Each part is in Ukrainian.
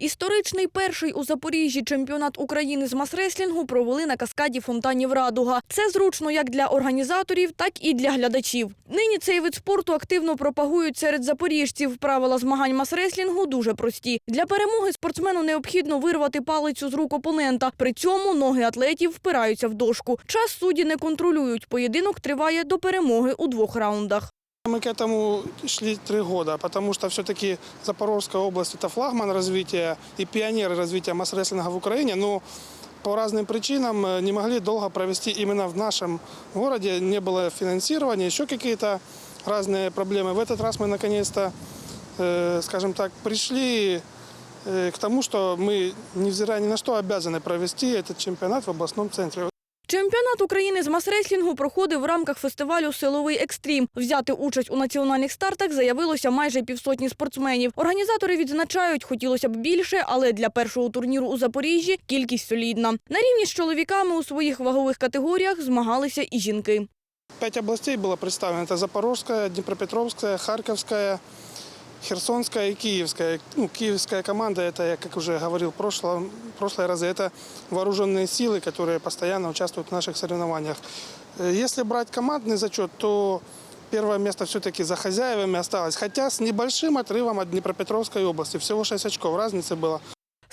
Історичний перший у Запоріжжі чемпіонат України з мас-реслінгу провели на каскаді фонтанів Радуга. Це зручно як для організаторів, так і для глядачів. Нині цей вид спорту активно пропагують серед запоріжців. Правила змагань мас-реслінгу дуже прості. Для перемоги спортсмену необхідно вирвати палицю з рук опонента. При цьому ноги атлетів впираються в дошку. Час судді не контролюють. Поєдинок триває до перемоги у двох раундах. Мы к этому шли три года, потому что все-таки Запорожская область – это флагман развития и пионер развития масс-рестлинга в Украине, но по разным причинам э, не могли долго провести именно в нашем городе, не было финансирования, еще какие-то разные проблемы. В этот раз мы наконец-то, э, скажем так, пришли э, к тому, что мы, невзирая ни на что, обязаны провести этот чемпионат в областном центре. Чемпіонат України з мас-реслінгу проходив в рамках фестивалю Силовий екстрім. Взяти участь у національних стартах заявилося майже півсотні спортсменів. Організатори відзначають, хотілося б більше, але для першого турніру у Запоріжжі кількість солідна. На рівні з чоловіками у своїх вагових категоріях змагалися і жінки. Пять областей было представлено. Это Запорожская, Днепропетровская, Харьковская, Херсонская и Киевская. Ну, киевская команда, это, я как уже говорил в прошлом, прошлые разы, это вооруженные силы, которые постоянно участвуют в наших соревнованиях. Э, Если брать командный зачет, то первое место все-таки за хозяевами осталось. Хотя с небольшим отрывом от Днепропетровской области. Всего 6 очков разницы было.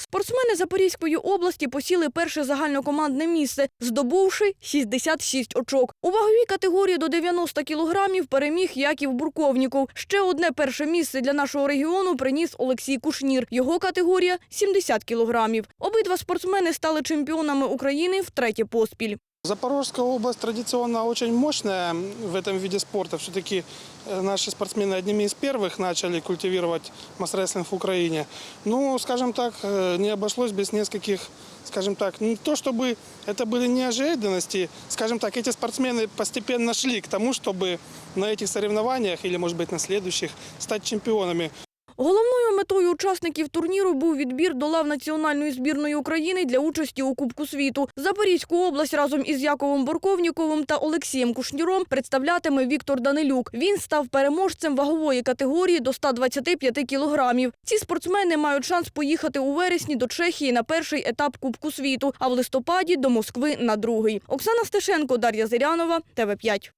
Спортсмени Запорізької області посіли перше загальнокомандне місце, здобувши 66 очок. У ваговій категорії до 90 кілограмів переміг Яків Бурковніков. Ще одне перше місце для нашого регіону приніс Олексій Кушнір. Його категорія 70 кілограмів. Обидва спортсмени стали чемпіонами України втретє поспіль. Запорожская область традиционно очень мощная в этом виде спорта. Все-таки э, наши спортсмены одними из первых начали культивировать масс-рестлинг в Украине. Ну, скажем так, э, не обошлось без нескольких, скажем так, не то чтобы это были неожиданности, скажем так, эти спортсмены постепенно шли к тому, чтобы на этих соревнованиях или, может быть, на следующих стать чемпионами. Головною метою учасників турніру був відбір до лав національної збірної України для участі у Кубку світу. Запорізьку область разом із Яковом Борковніковим та Олексієм Кушніром представлятиме Віктор Данилюк. Він став переможцем вагової категорії до 125 кілограмів. Ці спортсмени мають шанс поїхати у вересні до Чехії на перший етап Кубку світу, а в листопаді до Москви на другий. Оксана Стешенко, Дар'я Зирянова, ТВ 5